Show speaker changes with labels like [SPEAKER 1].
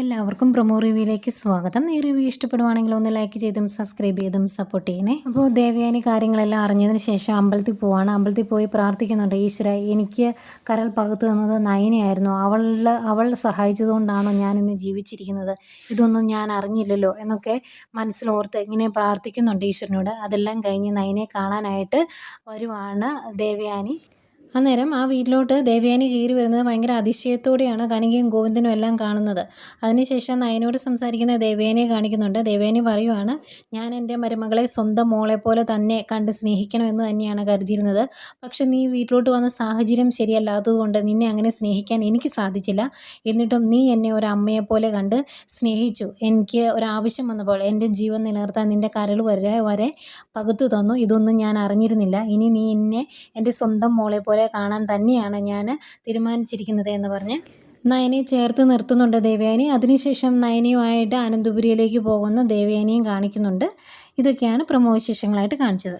[SPEAKER 1] എല്ലാവർക്കും പ്രൊമോ റിവ്യൂയിലേക്ക് സ്വാഗതം. ഈ റിവ്യൂ ഇഷ്ടപ്പെടുവാണെങ്കിൽ ഒന്ന് ലൈക്ക് ചെയ്തും സബ്സ്ക്രൈബ് ചെയ്തും സപ്പോർട്ട് ചെയ്യണേ. അപ്പോൾ ദേവയാനി കാര്യങ്ങളെല്ലാം അറിഞ്ഞതിന് ശേഷം അമ്പലത്തിൽ പോവാണ്. അമ്പലത്തിൽ പോയി പ്രാർത്ഥിക്കുന്നുണ്ട് ഈശ്വര എനിക്ക് കരൾ പകുത്തു തന്നത് നയനയായിരുന്നു അവളെ അവൾ സഹായിച്ചതുകൊണ്ടാണോ ഞാൻ ഇന്ന് ജീവിച്ചിരിക്കുന്നത്? ഇതൊന്നും ഞാൻ അറിഞ്ഞില്ലല്ലോ എന്നൊക്കെ മനസ്സിലോർത്ത് ഇങ്ങനെ പ്രാർത്ഥിക്കുന്നുണ്ട് ഈശ്വരനോട്. അതെല്ലാം കഴിഞ്ഞ് നയനെ കാണാനായിട്ട് വരുവാണ് ദേവയാനി. അന്നേരം ആ വീട്ടിലോട്ട് ദേവയാനി കയറി വരുന്നത് ഭയങ്കര അതിശയത്തോടെയാണ് കനകയും ഗോവിന്ദനും എല്ലാം കാണുന്നത്. അതിനുശേഷം നയനോട് സംസാരിക്കുന്ന ദേവയാനിയെ കാണിക്കുന്നുണ്ട്. ദേവയാനി പറയുവാണ് ഞാൻ എന്റെ മരുമകളെ സ്വന്തം മോളെ പോലെ തന്നെ കണ്ട് സ്നേഹിക്കണമെന്ന് തന്നെയാണ് കരുതിയിരുന്നത്. പക്ഷെ നീ വീട്ടിലോട്ട് വന്ന സാഹചര്യം ശരിയല്ലാത്തതുകൊണ്ട് നിന്നെ അങ്ങനെ സ്നേഹിക്കാൻ എനിക്ക് സാധിച്ചില്ല. എന്നിട്ടും നീ എന്നെ ഒരു അമ്മയെ പോലെ കണ്ട് സ്നേഹിച്ചു. എനിക്ക് ഒരാവശ്യം വന്നപ്പോൾ എന്റെ ജീവൻ നിലനിർത്താൻ നിന്റെ കരൾ വരെ വരെ പകുത്തു തന്നു. ഇതൊന്നും ഞാൻ അറിഞ്ഞിരുന്നില്ല. ഇനി നീ എന്നെ എന്റെ സ്വന്തം മോളെ പോലെ കാണാൻ തന്നെയാണ് ഞാൻ തീരുമാനിച്ചിരിക്കുന്നത് എന്ന് പറഞ്ഞ് നയനെ ചേർത്ത് നിർത്തുന്നുണ്ട് ദേവയാനി. അതിനുശേഷം നയനയുമായിട്ട് അനന്തപുരിയിലേക്ക് പോകുന്ന ദേവയാനിയും കാണിക്കുന്നുണ്ട്. ഇതൊക്കെയാണ് പ്രമോ വിശേഷങ്ങളായിട്ട് കാണിച്ചത്.